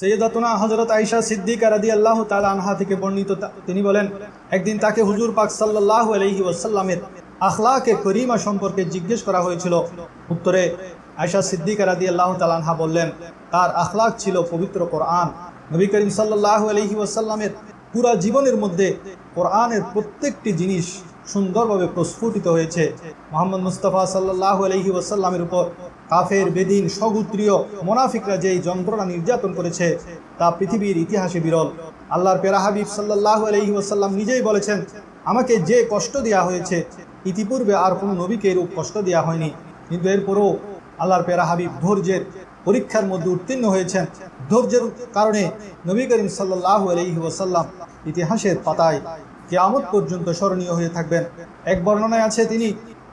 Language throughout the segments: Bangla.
সৈয়দাতুনা হজরত আইসা সিদ্দিক রাদি আল্লাহ তালা আনহা থেকে বর্ণিত তিনি বলেন, একদিন তাকে হুজুর পাক সাল্লাহ আলহি ওয়াসাল্লামের আখলাকে করিমা সম্পর্কে জিজ্ঞেস করা হয়েছিল। উত্তরে আয়সা সিদ্দিক রাদি আল্লাহ তালানহা বললেন, তার আখলাক ছিল পবিত্র কোরআন। নবী করিম সাল্লাহ আলহি ওয়াসাল্লামের পুরা জীবনের মধ্যে কোরআনের প্রত্যেকটি জিনিস সুন্দরভাবে প্রস্ফুটিত হয়েছে। মোহাম্মদ মুস্তফা সাল্লাহ আলহি ওয়াসাল্লামের উপর কাফের, বেদিন, সগুত্রীয়, মোনাফিকরা যেই যন্ত্রণা নির্যাতন করেছে, তা পৃথিবীর ইতিহাসে বিরল। আল্লাহর পেরা হাবিব সাল্লাহ আলহি ওয়াসাল্লাম নিজেই বলেছেন, আমাকে যে কষ্ট দেওয়া হয়েছে, ইতিপূর্বে আর কোনো নবীকে এরূপ কষ্ট দেওয়া হয়নি। কিন্তু এরপরও আল্লাহর পেরা হাবিব ধৈর্যের পরীক্ষার মধ্যে উত্তীর্ণ হয়েছেন। ধৈর্যের কারণে নবী করিম সাল্লাহ আলহি ওয়াসাল্লাম ইতিহাসের পাতায় কেয়ামত পর্যন্ত স্মরণীয় হয়ে থাকবেন। এক বর্ণনায় আছে তিনি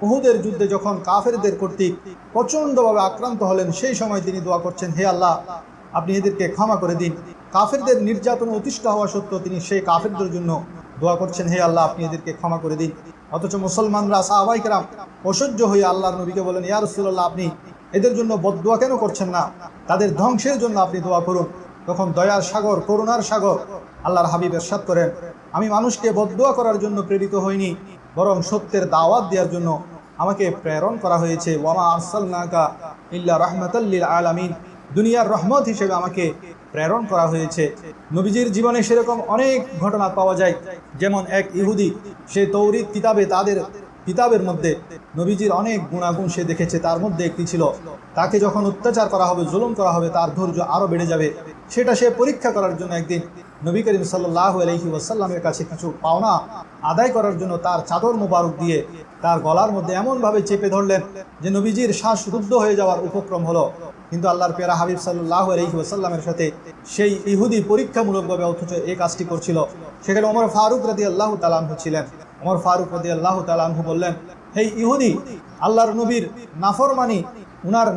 উহুদের যুদ্ধে যখন কাফেরদের কর্তৃক প্রচণ্ডভাবে আক্রান্ত হলেন, সেই সময় তিনি দোয়া করছেন, হে আল্লাহ, আপনি এদেরকে ক্ষমা করে দিন। কাফেরদের নির্যাতন অতিষ্ঠ হওয়া সত্ত্বেও তিনি সেই কাফেরদের জন্য দোয়া করছেন, হে আল্লাহ, আপনি এদেরকে ক্ষমা করে দিন। অথচ মুসলমানরা সাহাবাইকেরাম অসহ্য হয়ে আল্লাহর নবীকে বলেন, ইয়া রসুল্লাহ আপনি এদের জন্য বদদোয়া কেন করছেন না? তাদের ধ্বংসের জন্য আপনি দোয়া করুন। তখন দয়ার সাগর, করুণার সাগর আল্লাহর হাবিব এরশাদ করেন, আমি মানুষকে বদদোয়া করার জন্য প্রেরিত হইনি। বরং সত্যের দাওয়াত দেওয়ার জন্য আমাকে প্রেরণ করা হয়েছে। ওয়ামা আরসালনাকা ইল্লা রহমতাল্লিল আলামিন। দুনিয়ার রহমত হিসেবে আমাকে প্রেরণ করা হয়েছে। নবীজির জীবনে সেরকম অনেক ঘটনা পাওয়া যায়। যেমন এক ইহুদি, সে তৌরিদ কিতাবে তাদের কিতাবের মধ্যে নবীজির অনেক গুণাগুণ সে দেখেছে। তার মধ্যে একটি ছিল, তাকে যখন অত্যাচার করা হবে, জুলুম করা হবে, তার ধৈর্য আরও বেড়ে যাবে। সেটা সে পরীক্ষা করার জন্য একদিন নবী করিম সাল্লাহ আলহি ওয়াসাল্লামের কাছে কিছু পাওনা আদায় করার জন্য তার চাদর মোবারক দিয়ে তার গলার মধ্যে এমনভাবে চেপে ধরলেন যে নবীজির শ্বাস রুদ্ধ হয়ে যাওয়ার উপক্রম হলো। কিন্তু আল্লাহর পেরা হাবিব সাল্লাহ আলহি ওয়াসাল্লামের সাথে সেই ইহুদি পরীক্ষামূলকভাবে অথচ এই কাজটি করছিল। সেখানে ওমর ফারুক রাদি আল্লাহ তালাহু ছিলেন। ওমর ফারুক রাদি আল্লাহ তালাহু বললেন হেই ইহুদি, আল্লাহর নবীর নাফরমানি উনার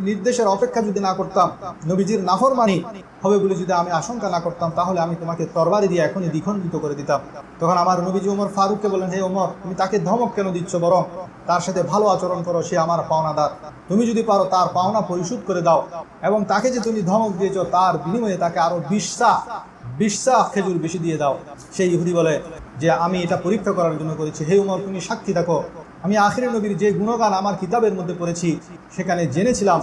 নির্দেশের অপেক্ষা যদি না করতাম, নবীজির নাফরমানি হবে বলে যদি আমি আশঙ্কা না করতাম, তাহলে আমি তোমাকে তরবারি দিয়ে এখনই দ্বিখণ্ডিত করে দিতাম। তখন আমার নবীজি ওমর ফারুককে বলেন হে ওমর তুমি তাকে ধমক কেন দিচ্ছ? বরং তার সাথে ভালো আচরণ করো, সে আমার পাওনাদার। তুমি যদি পারো, তার পাওনা পরিশোধ করে দাও। এবং তাকে যে তুমি ধমক দিয়েছ, তার বিনিময়ে তাকে আরও বিশ্বাস বিশ্বাস খেজুর বেশি দিয়ে দাও। সেই ইহুদি বলে যে, আমি এটা পরীক্ষা করার জন্য করেছি। হে উমর, তুমি সাক্ষী দেখো আমি আখিরে নবীর যে গুণগান আমার কিতাবের মধ্যে পড়েছি, সেখানে জেনেছিলাম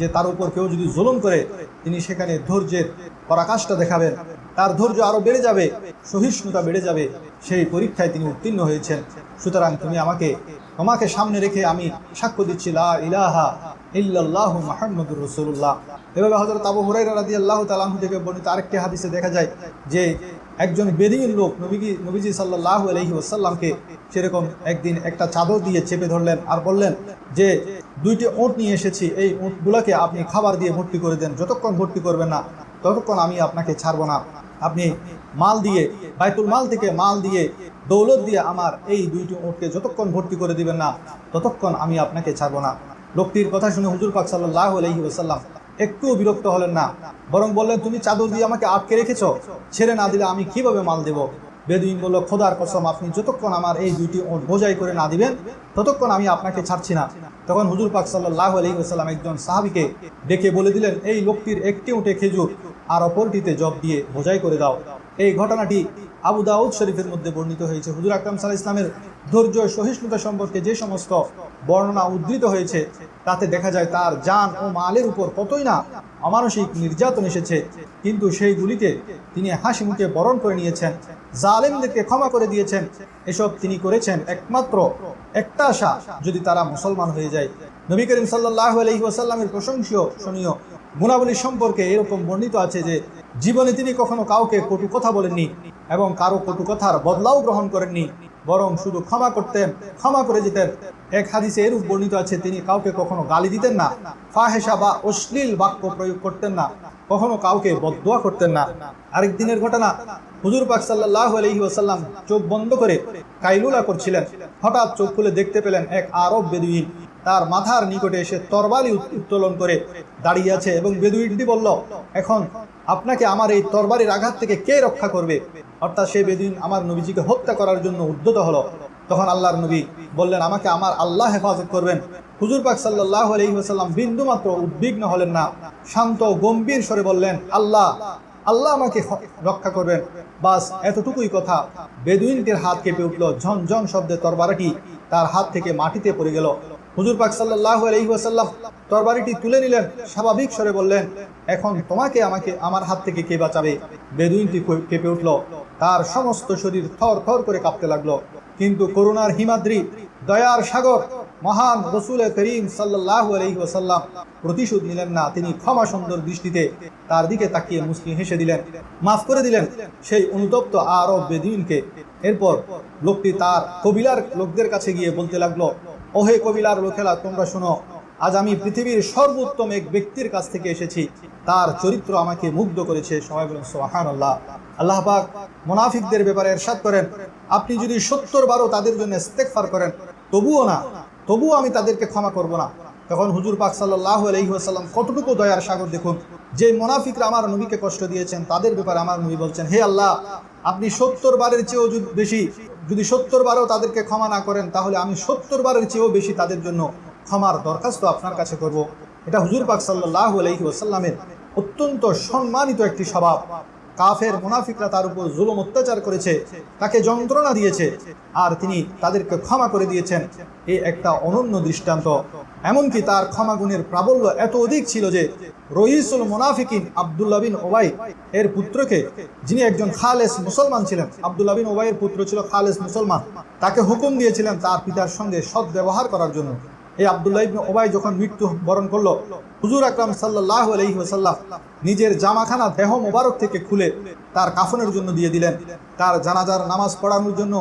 যে তার উপর কেউ যদি জুলুম করে, তিনি সেখানে ধৈর্যের পরাকাশটা দেখাবেন। তার ধৈর্য আরও বেড়ে যাবে, সহিষ্ণুতা বেড়ে যাবে, সেই পরীক্ষায় তিনি উত্তীর্ণ হয়েছেন। সুতরাং তুমি আমাকে, তোমাকে সামনে রেখে আমি সাক্ষ্য দিচ্ছি, লা ইলাহা ইল্লাল্লাহ মুহাম্মদুর রাসূলুল্লাহ। এভাবে হযরত আবু হুরায়রা রাদিয়াল্লাহু তাআলা আনহু থেকে বর্ণিত আরেকটি হাদিসে দেখা যায় যে একজন বেদিন লোক নবীজি নবীজি সাল্লাল্লাহু আলাইহি ওয়াসাল্লামকে সেরকম একদিন একটা চাদর দিয়ে চেপে ধরলেন আর বললেন যে, দুইটি ওঁট নিয়ে এসেছি, এই ওঁটগুলোকে আপনি খাবার দিয়ে ভর্তি করে দেন, যতক্ষণ ভর্তি করবেন না, ততক্ষণ আমি আপনাকে ছাড়বো না। আপনি মাল দিয়ে, বাইতুল মাল থেকে মাল দিয়ে, দৌলত দিয়ে আমার এই দুইটি ওঁটকে যতক্ষণ ভর্তি করে দিবেন না, ততক্ষণ আমি আপনাকে ছাড়বো না। লোকটির কথা শুনে হুজুর পাক সাল্লাহ আলহি ওসাল্লাম একটুও বিরক্ত হলেন না। বরং বললেন, তুমি চাদর দিয়ে আমাকে আটকে রেখেছ? ছেড়ে না দিলে আমি কীভাবে মাল দেব? বেদুইন বলল, খোদার কসম, আপনি যতক্ষণ আমার এই দুইটি ওঁট বোঝাই করে না দিবেন, ততক্ষণ আমি আপনাকে ছাড়ছি না। তখন হুজুর পাক সাল্লাহ আলহি ওসাল্লাম একজন সাহাবিকে ডেকে বলে দিলেন, এই লোকটির একটি উঠে খেজুর আর অপরটিতে জব দিয়ে বোঝাই করে দাও। এই ঘটনাটি আবু দাউদ শরীফের মধ্যে বর্ণিত হয়েছে। হুজুর আকরাম সাল্লাহ ইসলামের ধৈর্য সহিষ্ণুতা সম্পর্কে যে সমস্ত বর্ণনা উদ্ধৃত হয়েছে, তাতে দেখা যায় তার যান ও মালের উপর কতই না অমানসিক নির্যাতন এসেছে। কিন্তু সেইগুলিকে তিনি হাসি মুখে বরণ করে নিয়েছেন, জালেমদেরকে ক্ষমা করে দিয়েছেন। এসব তিনি করেছেন একমাত্র একটা আশা, যদি তারা মুসলমান হয়ে যায়। নবী করিম সাল্লাহ আলহি ওয়াসাল্লামের প্রশংসীয় শোনীয় গুণাবলী সম্পর্কে এরকম বর্ণিত আছে যে জীবনে তিনি কখনো কাউকে কটু কথা বলেননি এবং কারও কটু কথার বদলাও গ্রহণ করেননি, বরং শুধু ক্ষমা করতেন, ক্ষমা করে যেতেন এক হাদিসে এরূপ বর্ণিত আছে, তিনি কাউকে কখনো গালি দিতেন না ফাহেসা বা অশ্লীল বাক্য প্রয়োগ করতেন না, কখনো কাউকে বদদোয়া করতেন না। আরেক দিনের ঘটনা, হুজুর পাক সাল্লাহ আলহি ওসাল্লাম চোখ বন্ধ করে কাইলুলা করছিলেন। হঠাৎ চোখ খুলে দেখতে পেলেন এক আরব বেদুইন। তার মাথার নিকটে এসে তরবারি উত- উত্তোলন করে দাঁড়িয়ে আছে এবং বেদুইনটি বলল, এখন আপনাকে আমার এই তরবারির আঘাত থেকে কে রক্ষা করবে? অর্থাৎ সে বেদুইন আমার নবীজিকে হত্যা করার জন্য উদ্যত হলো। তখন আল্লাহর নবী বললেন, আমাকে আমার আল্লাহ হেফাজত করবেন। হুজুর পাক সাল্লাহ আলহিহাসাল্লাম বিন্দু মাত্র উদ্বিগ্ন হলেন না, শান্ত গম্ভীর স্বরে বললেন, আল্লাহ আল্লাহ আমাকে রক্ষা করবেন। বাস এতটুকুই কথা বেদুইনটির হাত কেঁপে উঠল ঝন ঝন শব্দে তরবারাটি তার হাত থেকে মাটিতে পড়ে গেল। হুজুর পাক সাল্লাহ আলহিহাসাল্লাম তরবারিটি তুলে নিলেন, স্বাভাবিক স্বরে বললেন, এখন তোমাকে, আমাকে, আমার হাত থেকে কে বাঁচাবে? বেদুইনটি কেঁপে উঠল। তার সমস্ত শরীর থর থর করে কাঁপতে লাগল। কিন্তু করুণার হিমাদ্রি, দয়ার সাগর, মহান রসুল করিম সাল্লাহ আলহি ওসাল্লাম প্রতিশোধ নিলেন না। তিনি ক্ষমা সুন্দর দৃষ্টিতে তার দিকে তাকিয়ে মুসলিম হেসে দিলেন, মাফ করে দিলেন। সেই অনুতপ্ত আরব বেদিনকে এরপর লোকটি তার কবিলার লোকদের কাছে গিয়ে বলতে লাগল ওহে কবিলার লোকেরা, তোমরা শোনো, আজ আমি পৃথিবীর সর্বোত্তম এক ব্যক্তির কাছ থেকে এসেছি। তার চরিত্র আমাকে মুগ্ধ করেছে। সবাই বলেন সোহান আল্লাহ আল্লাহ পাক মোনাফিকদের ব্যাপারে এরশাদ করেন। আপনি যদি সত্তর বারো তাদের জন্য ইস্তেকফার করেন, তবুও না, তবুও আমি তাদেরকে ক্ষমা করব না। তখন হুজুর পাক সাল্লাহ আলহিহাসাল্লাম কতটুকু দয়ার সাগর দেখুন, যে মোনাফিকরা আমার নবীকে কষ্ট দিয়েছেন, তাদের ব্যাপারে আমার নবী বলছেন, হে আল্লাহ আপনি সত্তর বারের চেয়েও বেশি, যদি সত্তর বারও তাদেরকে ক্ষমা না করেন, তাহলে আমি সত্তর বারের চেয়েও বেশি তাদের জন্য ক্ষমার দরখাস্ত আপনার কাছে করব। এটা হুজুর পাক সাল্লাহ আলহি ওসাল্লামের অত্যন্ত সম্মানিত একটি স্বভাব। কাফের মুনাফিকরা তার উপর জুলুম অত্যাচার করেছে, তাকে যন্ত্রণা দিয়েছে, আর তিনি তাদেরকে ক্ষমা করে দিয়েছেন। এই একটা অনন্য দৃষ্টান্ত। এমনকি তার ক্ষমা গুণের প্রাবল্য এত অধিক ছিল যে রহিসুল মুনাফিকিন আবদুল্লাহ বিন ওবাই এর পুত্রকে, যিনি একজন খালেস মুসলমান ছিলেন, আবদুল্লাহ বিন ওবাইয়ের পুত্র ছিল খালেস মুসলমান, তাকে হুকুম দিয়েছিলেন তার পিতার সঙ্গে সদ্ব্যবহার করার জন্য। এই আবদুল্লাহ ইবনে ওবাই যখন মৃত্যু বরণ করল, হুজুর আকরাম সাল্লাহ আলহি ওসাল্লাম নিজের জামাখানা দেহ মোবারক থেকে খুলে তার কাফনের জন্য দিয়ে দিলেন। তার জানাজার নামাজ পড়ানোর জন্য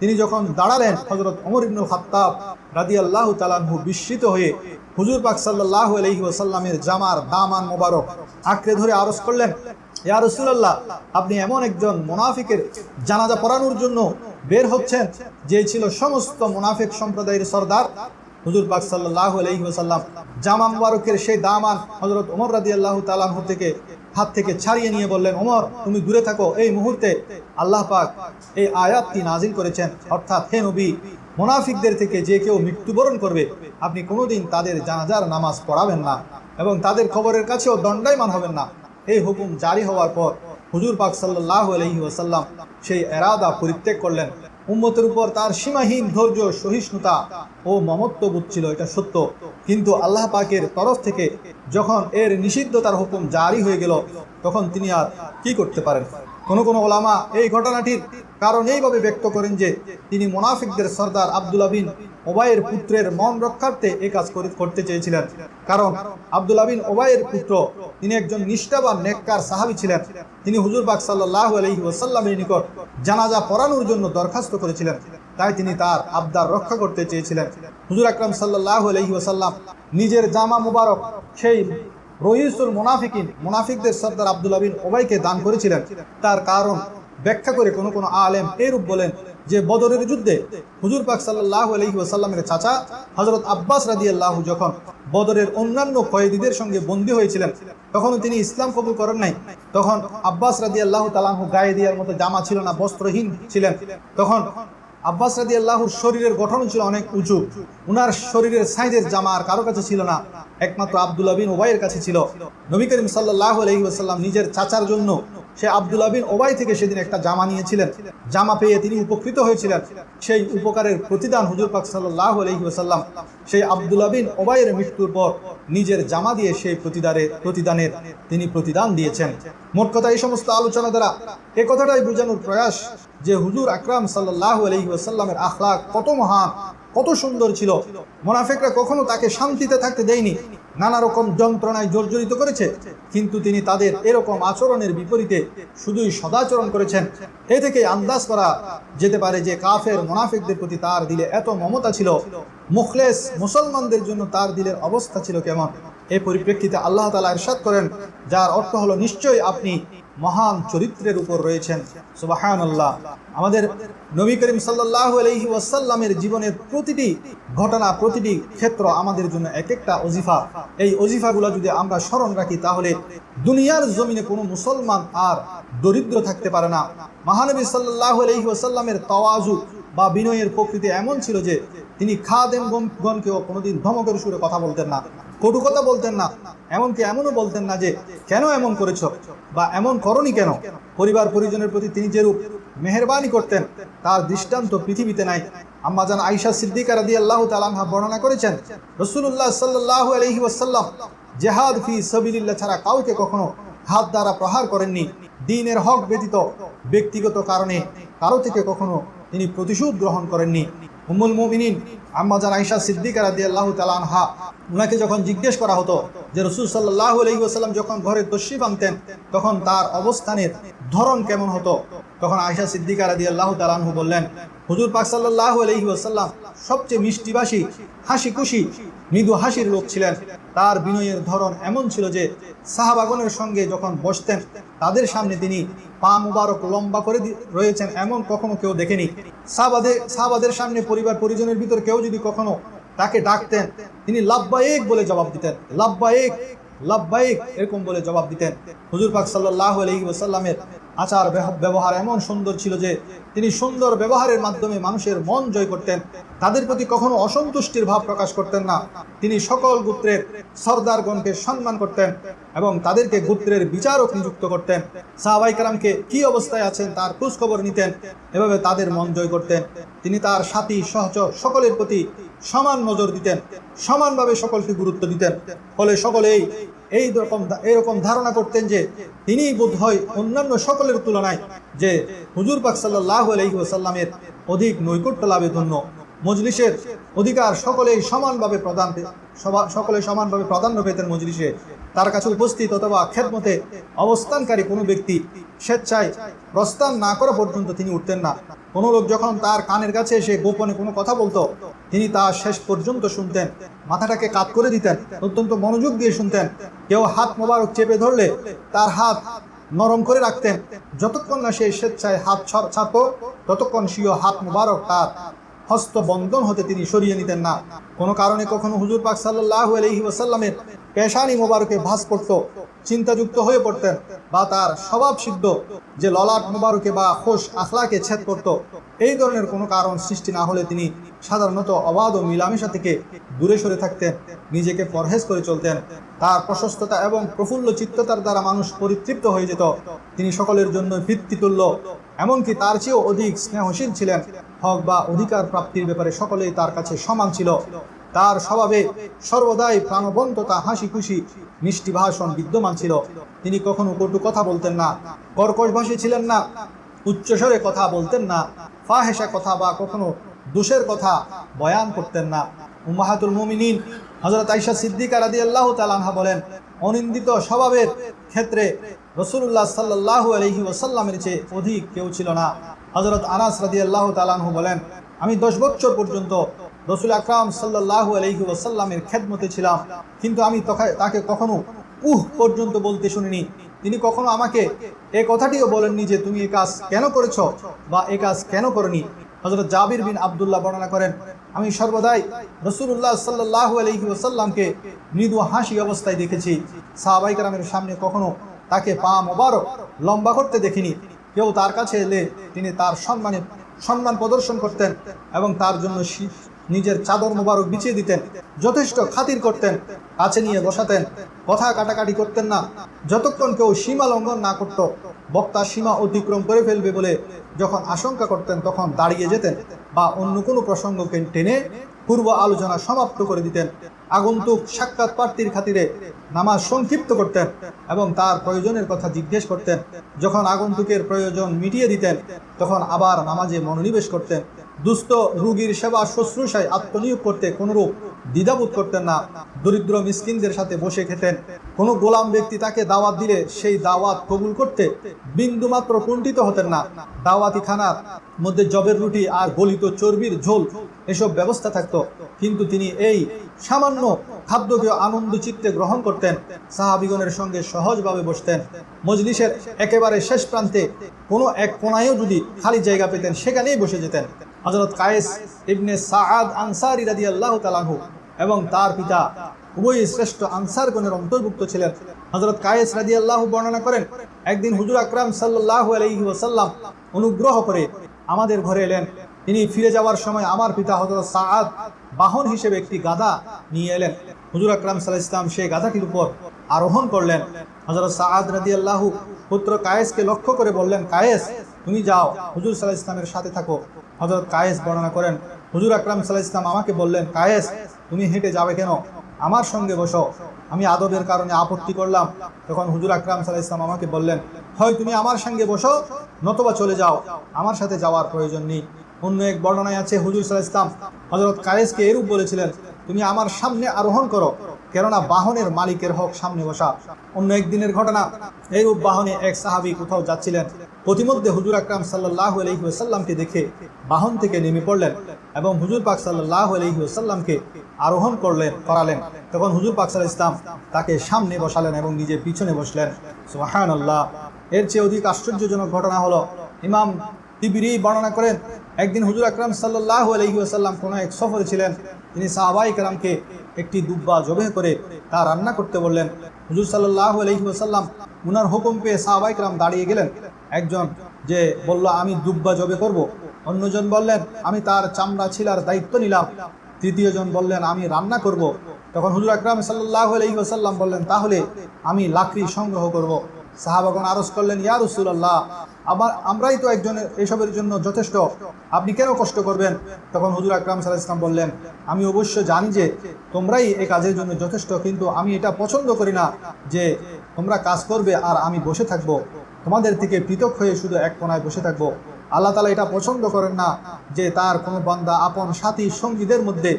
তিনি যখন দাঁড়ালেন হজরত অমর ইবনুল খাত্তাব রাদি আল্লাহ তালানহু বিস্মিত হয়ে হুজুর পাক সাল্লাহ আলহি ওসাল্লামের জামার দামান মোবারক আঁকড়ে ধরে আরজ করলেন, ইয়া রসুলাল্লাহ, আপনি এমন একজন মোনাফিকের জানাজা পড়ানোর জন্য বের হচ্ছেন, যে ছিল সমস্ত মোনাফিক সম্প্রদায়ের সর্দার হুজুর পাক সাল্লাহ আলহি ওসাল্লাম জামা মুবারকের সেই দামান হজরত ওমর রাদি আল্লাহ তালাহ থেকে হাত থেকে ছাড়িয়ে নিয়ে বললেন, ওমর, তুমি দূরে থাকো। এই মুহূর্তে আল্লাহ পাক এই আয়াতটি নাজিল করেছেন। অর্থাৎ, হে নবী, মোনাফিকদের থেকে যে কেউ মৃত্যুবরণ করবে, আপনি কোনোদিন তাদের জানাজার নামাজ পড়াবেন না এবং তাদের খবরের কাছেও দণ্ডায়মান হবেন না। এই হুকুম জারি হওয়ার পর হুজুর পাক সাল্লাহ আলহি ওসাল্লাম সেই এরাদা পরিত্যাগ করলেন। উম্মতের উপর তার সীমাহীন ধৈর্য, সহিষ্ণুতা ও মমত্ব বুঝছিল এটা সত্য। কিন্তু আল্লাহ পাকের তরফ থেকে যখন এর নিষিদ্ধতার হুকুম জারি হয়ে গেল, তখন তিনি আর কি করতে পারেন? কোন কোন ওলামা এই ঘটনাটির কারণ এইভাবে ব্যক্ত করেন যে তিনি মোনাফিকদের সর্দার আব্দুল বিন ওবায়ের পুত্রের মন রক্ষার্থে এই কাজ করতে চেয়েছিলেন। কারণ আব্দুল বিন ওবায়ের পুত্র, তিনি একজন নিষ্ঠাবান, নেককার সাহাবী ছিলেন। তিনি হুজুর পাক সাল্লাহ আলহি ওসাল্লামের নিকট জানাজা পড়ানোর জন্য দরখাস্ত করেছিলেন। তাই তিনি তার আবদার রক্ষা করতে চেয়েছিলেন। হুজুর আকরাম সাল্লাহ আলহি ওসাল্লাম নিজের জামা মুবারক সেই রহিসুল মুনাফিকিন, মুনাফিকদের সর্দার আব্দুল বিন ওবাইকে দান করেছিলেন। তার কারণ ব্যাখ্যা করে কোনো কোনো আলেম এরূপ বলেন যে বদরের যুদ্ধে হুজুর পাক সাল্লাহ আলহি ওসাল্লামের চাচা হজরত আব্বাস রাদি আল্লাহ যখন বদরের অন্যান্য কয়েদিদের সঙ্গে বন্দী হয়েছিলেন তখন তিনি ইসলাম কবুল করেন নাই। তখন আব্বাস রাদি আল্লাহ তালাহু গায়ে দেওয়ার মতো জামা ছিল না, বস্ত্রহীন ছিলেন। তখন আব্বাস রাদি আল্লাহর শরীরের গঠন ছিল অনেক উঁচু। উনার শরীরের সাইজের জামা আর কারও কাছে ছিল না। একমাত্র আব্দুল্লাহ বিন ওবাইয়ের কাছে ছিল। নবী করিম সাল্লাহ আলহি আসাল্লাম নিজের চাচার জন্য সে আব্দুল্লাহ বিন ওবাই থেকে সেদিন একটা জামা নিয়েছিলেন। জামা পেয়ে তিনি উপকৃত হয়েছিলেন। সেই উপকারের প্রতিদান হুজুর পাক সাল্লাহ আলহি আসাল্লাম সেই আব্দুল্লাহ বিন ওবাইয়ের মৃত্যুর পর নিজের জামা দিয়ে সেই প্রতিদানের প্রতিদানের তিনি প্রতিদান দিয়েছেন। মোট কথা এই সমস্ত আলোচনা দ্বারা এ কথাটাই বোঝানোর প্রয়াস যে হুজুর আকরাম সাল্লাহ আলহি আসাল্লামের আখলাক কত মহান, কত সুন্দর ছিল। মোনাফেকরা কখনো তাকে শান্তিতে থাকতে দেয়নি। নানা রকম যন্ত্রণায় জর্জরিত করেছে, কিন্তু তিনি তাদের এরকম আচরণের বিপরীতে শুধুই সদাচরণ করেছেন। এ থেকে আন্দাজ করা যেতে পারে যে কাফের মোনাফেকদের প্রতি তার দিলে এত মমতা ছিল। মুখলেস মুসলমানদের জন্য তার দিলের অবস্থা ছিল কেমন? এই পরিপ্রেক্ষিতে আল্লাহ তালা ইরশাদ করেন, যার অর্থ হলো, নিশ্চয়ই আপনি মহান চরিত্রের উপর রয়েছেন। সুবাহান আল্লাহ আমাদের নবী করিম সাল্লাহ আলহি ওয়াসাল্লামের জীবনের প্রতিটি ঘটনা, প্রতিটি ক্ষেত্র আমাদের জন্য এক একটা অজিফা এই অজিফাগুলো যদি আমরা স্মরণ রাখি, তাহলে দুনিয়ার জমিনে কোনো মুসলমান আর দরিদ্র থাকতে পারে না। মহানবী সাল্লাহ আলহি ওয়াসাল্লামের তওয়াজু বা বিনয়ের প্রকৃতি এমন ছিল যে তিনি খাদেম গণ- গণকেও কোনোদিন ধমকের সুরে কথা বলতেন না। কটু কথা বলতেন না। এমনকি এমনও বলতেন না যে, কেন এমন করেছ? বা, এমন করনি কেন? পরিবার পরিজনের প্রতি তিনি যেরূপ মেহরবানি করতেন, তার দৃষ্টান্ত পৃথিবীতে নাই। আম্মাজান আইসা সিদ্দিকা রাদি আল্লাহ তালাহা বর্ণনা করেছেন রসুল্লাহ সাল্লাহ আলহি ওয়াসাল্লাম জেহাদ ফি সবিল্লাহ ছাড়া কাউকে কখনো হাত দ্বারা প্রহার করেননি। দিনের হক ব্যতীত ব্যক্তিগত কারণে কারও থেকে কখনো তিনি প্রতিশোধ গ্রহণ করেননি। উম্মুল মুমিনিন আম্মাজান আইসা সিদ্দিকা রাদি আল্লাহ তালানহা উনাকে যখন জিজ্ঞেস করা হতো যে রসুল সাল্লাহ আলহিহাসাল্লাম যখন ঘরে তশরিফ আনতেন তখন তার অবস্থানের ধরন কেমন হতো? তখন আয়সা সিদ্দিকা রাদি আল্লাহ তালানহু বললেন, হুজুর পাক সাল্লাহ আলহি ওসাল্লাম সবচেয়ে মিষ্টিবাসী হাসি খুশি মৃদু হাসির লোক ছিলেন। তার বিনয়ের ধরন এমন ছিল যে সাহাবাগনের সঙ্গে যখন বসতেন, তাদের সামনে তিনি পা মুবারক লম্বা করে রয়েছেন, এমন কখনো কেউ দেখেনি। সাবাদে সাবাদের সামনে পরিবার পরিজনের ভিতর কেউ যদি কখনো তাকে ডাকতেন, তিনি লাভবায়েক বলে জবাব দিতেন। লাভবায়েক লাভবায়েক এরকম বলে জবাব দিতেন। হুজুর পাক সাল্লাহ আলহি ওসাল্লামের আচার ব্যবহার এমন সুন্দর ছিল যে, তিনি সুন্দর ব্যবহারের মাধ্যমে মানুষের মন জয় করতেন। তাদের প্রতি কখনো অসন্তুষ্টির ভাব প্রকাশ করতেন না। তিনি সকল গোত্রের সর্দারগণকে সম্মান করতেন। এবং তাদেরকে গোত্রের বিচারক নিযুক্ত করতেন। সাহাবাই কালামকে কি অবস্থায় আছেন তার খোঁজখবর নিতেন। এভাবে তাদের মন জয় করতেন। তিনি তার সাথী সহচর সকলের প্রতি সমান নজর দিতেন, সমানভাবে সকলকে গুরুত্ব দিতেন। ফলে সকলেই এই রকম এরকম ধারণা করতেন যে, তিনি বোধ হয় অন্যান্য সকলের তুলনায় যে হুজুর পাক সাল্লাহ আলহি ওসাল্লামের অধিক নৈকট্য লাভে ধন্য মজলিসের অধিকার সকলেই সমানভাবে প্রদান সকলে সমানভাবে প্রাধান্য পেতেন মজলিসে তার কাছে উপস্থিত অথবা খেদমতে অবস্থানকারী কোনো ব্যক্তি স্বেচ্ছায় প্রস্থান না করা পর্যন্ত তিনি উঠতেন না। কোনো লোক যখন তার কানের কাছে এসে গোপনে কোনো কথা বলতো, তিনি তা শেষ পর্যন্ত শুনতেন, মাথাটাকে কাত করে দিতেন, অত্যন্ত মনোযোগ দিয়ে শুনতেন। কেউ হাত মোবারক চেপে ধরলে তার হাত নরম করে রাখতেন। যতক্ষণ না সে স্বেচ্ছায় হাত ছাড়- ছাড়তো, ততক্ষণ স্বীয় হাত মোবারক তার হস্ত বন্ধন হতে তিনি সরিয়ে নিতেন না। কোনো কারণে কখনো হুজুর পাক সাল্লাহ আলহি ওসাল্লামের পেশানি মোবারকে ভাস পড়তো, চিন্তাযুক্ত হয়ে পড়তেন বা তার স্বভাব সিদ্ধ, যে ললাট মোবারকে বা খোশ আখলাকে ছেদ করত। এই ধরনের কোনো কারণ সৃষ্টি না হলে তিনি সাধারণত অবাধ ও মিলামেশা থেকে দূরে সরে থাকতেন, নিজেকে পরহেজ করে চলতেন। তার প্রশস্ততা এবং প্রফুল্ল চিত্ততার দ্বারা মানুষ পরিতৃপ্ত হয়ে যেত। তিনি সকলের জন্য পিতৃতুল্য এমনকি তার চেয়েও অধিক স্নেহশীল ছিলেন। হক বা অধিকার প্রাপ্তির ব্যাপারে সকলেই তার কাছে সমান ছিল। তার স্বভাবে সর্বদাই প্রাণবন্ততা হাসি খুশি মিষ্টি ভাষণ বিদ্যমান ছিল। তিনি কখনো কটু কথা বলতেন না, কর্কশ ভাষী ছিলেন না উচ্চস্বরে কথা বলতেন না, ফাহেসা কথা বা কখনো দোষের কথা বয়ান করতেন না। উম্মাহাতুল মুমিনিন হজরত আইসা সিদ্দিকা রাদি আল্লাহ তালানহা বলেন, অনিন্দিত স্বভাবের ক্ষেত্রে রসুল্লাহ সাল্লাহ আলহি ওসাল্লামের চেয়ে অধিক কেউ ছিল না। হজরত আনাস রাদি আল্লাহ তালানহু বলেন, আমি দশ বছর পর্যন্ত রসুল আকরাম সাল্লাহ আলহি ওসাল্লামের খেদমতে ছিলাম, কিন্তু আমি তাকে কখনো উহ পর্যন্ত বলতে শুনিনি। তিনি কখনো আমাকে এ কথাটিও বলেননি যে, তুমি এ কাজ কেন করেছ বা এ কাজ কেন করনি? হজরত জাবির বিন আবদুল্লাহ বর্ণনা করেন, আমি সর্বদাই রসুল্লাহ সাল্লাহ আলহি ওসাল্লামকে মৃদু হাসি অবস্থায় দেখেছি। সাহাবাই কালামের সামনে কখনো তাকে পা মোবারক লম্বা করতে দেখিনি। কেউ তার কাছে এলে তিনি তার সম্মানে সম্মান প্রদর্শন করতেন এবং তার জন্য নিজের চাদর মোবারক বিছিয়ে দিতেন, যথেষ্ট খাতির করতেন, কাছে নিয়ে বসাতেন। কথা কাটাকাটি করতেন না। যতক্ষণ কেউ সীমা লঙ্ঘন না করত, বক্তা সীমা অতিক্রম করে ফেলবে বলে যখন আশঙ্কা করতেন, তখন দাঁড়িয়ে যেতেন বা অন্য কোনো প্রসঙ্গকে টেনে পূর্ব আলোচনা সমাপ্ত করে দিতেন। আগন্তুক সাক্ষাৎ প্রার্থীর খাতিরে নামাজ সংক্ষিপ্ত করতেন এবং তার প্রয়োজনের কথা জিজ্ঞেস করতেন। যখন আগন্তুকের প্রয়োজন মিটিয়ে দিতেন, তখন আবার নামাজে মনোনিবেশ করতেন। দুস্থ রুগীর সেবা শুশ্রূষায় আত্মনিয়োগ করতে কোনরূপ দ্বিধাবোধ করতেন না। দরিদ্র মিসকিনদের সাথে বসে খেতেন। কোনো গোলাম ব্যক্তি তাকে দাওয়াত দিলে সেই দাওয়াত কবুল করতে বিন্দুমাত্র কুণ্ঠিত হতেন না। দাওয়াতি খানার মধ্যে জবের রুটি আর গলিত চর্বির ঝোল এসব ব্যবস্থা থাকতো। কিন্তু তিনি এই সামান্য খাদ্যকে আনন্দ চিত্তে গ্রহণ করতেন। সাহাবিগণের সঙ্গে সহজভাবে বসতেন। মজলিসের একেবারে শেষ প্রান্তে কোনো এক কোনায়ও যদি খালি জায়গা পেতেন, সেখানেই বসে যেতেন। হজরত কায়েস ইবনে সাআদ আনসারি রাদি আল্লাহ তালাহু এবং তার পিতা উভয়ই শ্রেষ্ঠ আনসারগণের অন্তর্ভুক্ত ছিলেন। হজরত কায়েস রাদি আল্লাহ বর্ণনা করেন, একদিন হুজুর আকরাম সাল্লাহ আলহি ওসাল্লাম অনুগ্রহ করে আমাদের ঘরে এলেন। তিনি ফিরে যাওয়ার সময় আমার পিতা হজরত সাদ বাহন হিসেবে একটি গাধা নিয়ে এলেন। হুজুর আকরাম সাল্লাহ ইসলাম সেই গাধাটির উপর আরোহণ করলেন। হজরত সাদ রাদি আল্লাহু পুত্র কায়েসকে লক্ষ্য করে বললেন, কায়েস, তুমি যাও। হুজুর সাল্লাহ ইসলামের সাথে থাকো। হজরত কায়েস বর্ণনা করেন, হুজুর আকরাম সাল্লাহ ইসলাম আমাকে বললেন, কায়েস, তুমি হেঁটে যাবে কেন? আমার সঙ্গে বসো। আমি আদবের কারণে আপত্তি করলাম। তখন হুজুর আকরাম সাল্লাহ ইসলাম আমাকে বললেন, হয় তুমি আমার সঙ্গে বসো, নতবা চলে যাও। আমার সাথে যাওয়ার প্রয়োজন নেই। অন্য এক বর্ণনায় আছে, হুজুর সাল্লাহ ইসলাম হজরত কায়েসকে এরূপ বলেছিলেন, তুমি আমার সামনে আরোহণ করো, কেননা বাহনের মালিকের হক সামনে বসা। অন্য একদিনের ঘটনা এইরূপ বাহনে এক সাহাবি কোথাও যাচ্ছিলেন প্রতিমধ্যে হুজুর আকরাম সাল্লাহ আলহিউসাল্লামকে দেখে বাহন থেকে নেমে পড়লেন এবং হুজুর পাক সাল্লাহ আলহিউসাল্লামকে আরোহণ করলেন, করালেন। তখন হুজুর পাক সাল্লাহ ইসলাম তাকে সামনে বসালেন এবং নিজে পিছনে বসলেন। সোহান আল্লাহ এর চেয়ে অধিক আশ্চর্যজনক ঘটনা হলো, ইমাম তিবিরি বর্ণনা করেন একদিন হুজুর আকরাম সাল্লাহ আলহিউসাল্লাম কোনো এক সফরে ছিলেন তিনি সাহাবাই কালামকে একটি দুব্বা জবে করে তা রান্না করতে বললেন হুজুর সাল্লাহ আলহিউসাল্লাম উনার হুকুম পেয়ে সাহাবাই কালাম দাঁড়িয়ে গেলেন একজন যে বলল, আমি দুব্বা জবে করব। অন্যজন বললেন, আমি তার চামড়া ছিলার দায়িত্ব নিলাম তৃতীয় জন বললেন, আমি রান্না করব। তখন হুজুর আকরাম সাল্লাহ আলহিউসাল্লাম বললেন, তাহলে আমি লাকড়ি সংগ্রহ করব। সাহাবাগন আরজ করলেন, ইয়া রসুল্লাহ আমার আমরাই তো একজনের এসবের জন্য যথেষ্ট। আপনি কেন কষ্ট করবেন? তখন হুজুর আকরাম সাল্লাহ ইসলাম বললেন, আমি অবশ্য জানি যে তোমরাই এই কাজের জন্য যথেষ্ট, কিন্তু আমি এটা পছন্দ করি না যে তোমরা কাজ করবে আর আমি বসে থাকব। তোমাদের থেকে পৃথক হয়ে শুধু এক কোনায় বসে থাকব। আল্লাহ তালা এটা পছন্দ করেন না যে তার কোনো বান্দা আপন সাথী সঙ্গীদের মধ্যে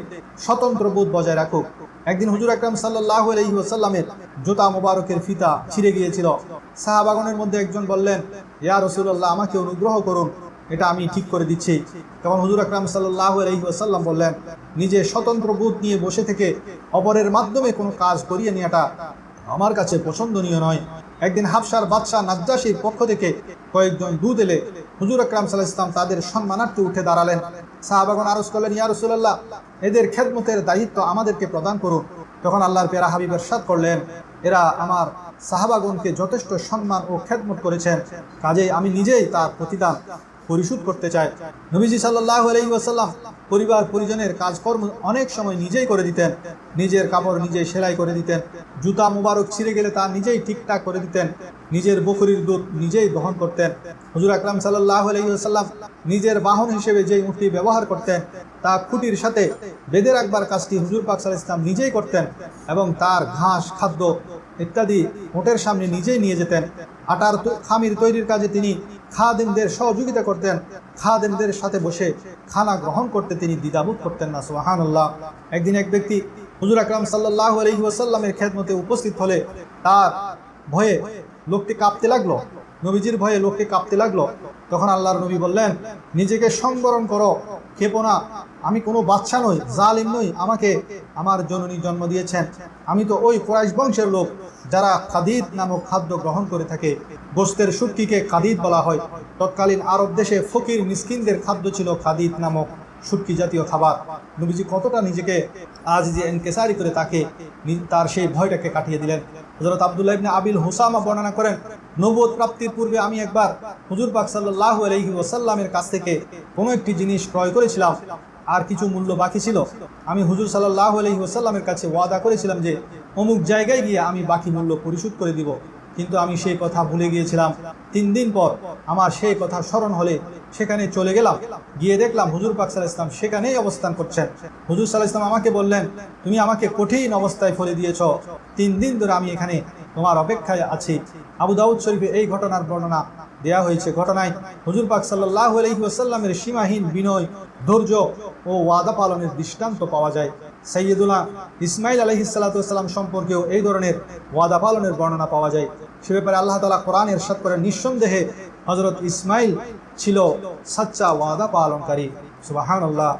স্বতন্ত্র বোধ বজায় রাখুক। একদিন হুজুর আকরাম সাল্লাহ আলহি ওসাল্লামের জুতা মোবারকের ফিতা ছিঁড়ে গিয়েছিল। সাহাবাগনের মধ্যে একজন বললেন ইয়া রসুল্লাহ আমাকে অনুগ্রহ করুন। এটা আমি ঠিক করে দিচ্ছি। তখন হুজুর আকরাম সাল্লাহ আলহি ওসাল্লাম বললেন, নিজে স্বতন্ত্র বোধ নিয়ে বসে থেকে অপরের মাধ্যমে কোনো কাজ করিয়ে নেওয়াটা আমার কাছে পছন্দনীয় নয়। একদিন হাফসার বাদশাহ নাজ্জাসির পক্ষ থেকে কয়েকজন দুধ এলে হুজুর আকরাম সাল্লাহ ইসলাম তাদের সম্মানার্থে উঠে দাঁড়ালেন। সাহাবাগন আরজ করলেন, ইয়া রসুল্লাহ এদের খেদমতের দায়িত্ব আমাদেরকে প্রদান করুন। তখন আল্লাহর পেরা হাবিবের সাদ করলেন, এরা আমার সাহাবাগনকে যথেষ্ট সম্মান ও খেদমত করেছেন। কাজেই আমি নিজেই তার প্রতিদান পরিশোধ করতে চাই। নবীজি সাল্লাহ আলহি ওয়াসাল্লাম পরিবার পরিজনের কাজকর্ম অনেক সময় নিজেই করে দিতেন। নিজের কাপড় নিজেই সেলাই করে দিতেন। জুতা মুবারক ছিঁড়ে গেলে তা নিজেই ঠিকঠাক করে দিতেন। নিজের বকরির দুধ নিজেই বহন করতেন। হুজুর আকরাম সাল্লাহ আলহিহাল্লাম নিজের বাহন হিসেবে যেই উঠটি ব্যবহার করতেন, তা খুঁটির সাথে বেঁধে রাখবার কাজটি হুজুর পাক সাল ইসলাম নিজেই করতেন এবং তার ঘাস, খাদ্য ইত্যাদি মোটের সামনে নিজেই নিয়ে যেতেন। আটার খামির তৈরির কাজে তিনি খাদেমদের সহযোগিতা করতেন। খাদেমদের সাথে বসে খানা গ্রহণ করতে তিনি দ্বিধাবোধ করতেন না সোহানুল্লাহ একদিন এক ব্যক্তি হুজুর আকরাম সাল্লাহ আলহি ওয়াসাল্লামের খেদমতে উপস্থিত হলে তার ভয়ে লোকটি কাঁপতে লাগল। নবীজির ভয়ে লোকটি কাঁপতে লাগল। তখন আল্লাহর নবী বললেন, নিজেকে সংবরণ করো না। আমি কোনো বাচ্চা নই, জালিম নই, আমাকে আমার জননী জন্ম দিয়েছেন। আমি তো ওই কোরাইশ বংশের লোক যারা খাদিদ নামক খাদ্য গ্রহণ করে থাকে। গোস্তের শুটকিকে খাদিদ বলা হয়। তৎকালীন আরব দেশে ফকির মিসকিনদের খাদ্য ছিল খাদিদ নামক শুটকি জাতীয় খাবার। নবীজি কতটা নিজেকে আজ যে এনকেসারি করে তাকে তার সেই ভয়টাকে কাটিয়ে দিলেন। হজরত আবদুল্লাহ ইবনে আবিল হুসামা বর্ণনা করেন নবুয়ত প্রাপ্তির পূর্বে আমি একবার হুজুর পাক সাল্লাহ আলহি ওসাল্লামের কাছ থেকে কোনো একটি জিনিস ক্রয় করেছিলাম। আর কিছু মূল্য বাকি ছিল। আমি হুজুর সাল্লাহ আলহি ওসাল্লামের কাছে ওয়াদা করেছিলাম যে, অমুক জায়গায় গিয়ে আমি বাকি মূল্য পরিশোধ করে দিব। কিন্তু আমি সেই কথা ভুলে গিয়েছিলাম। তিন দিন পর আমার সেই কথা স্মরণ হলে সেখানে চলে গেলাম। গিয়ে দেখলাম হুজুর পাক সাল ইসলাম সেখানেই অবস্থান করছেন। হুজুর সাল ইসলাম আমাকে বললেন, তুমি আমাকে কঠিন অবস্থায় ফলে দিয়েছ। তিন দিন ধরে আমি এখানে তোমার অপেক্ষায় আছি। আবু দাউদ শরীফে এই ঘটনার বর্ণনা দেয়া হয়েছে ঘটনায় হুজুর পাক সাল্লাহ আলহি আসাল্লামের সীমাহীন বিনয়, ধৈর্য ও ওয়াদা পালনের দৃষ্টান্ত পাওয়া যায়। সৈয়দুল্লাহ ইসমাইল আলহি সাল্লাতাম সম্পর্কেও এই ধরনের ওয়াদা পালনের বর্ণনা পাওয়া যায়। সে ব্যাপারে আল্লাহ তালা কোরআন এরশাদ করেন, নিঃসন্দেহে হজরত ইসমাইল ছিল সাচ্চা ওয়াদা পালনকারী। সুবাহান আল্লাহ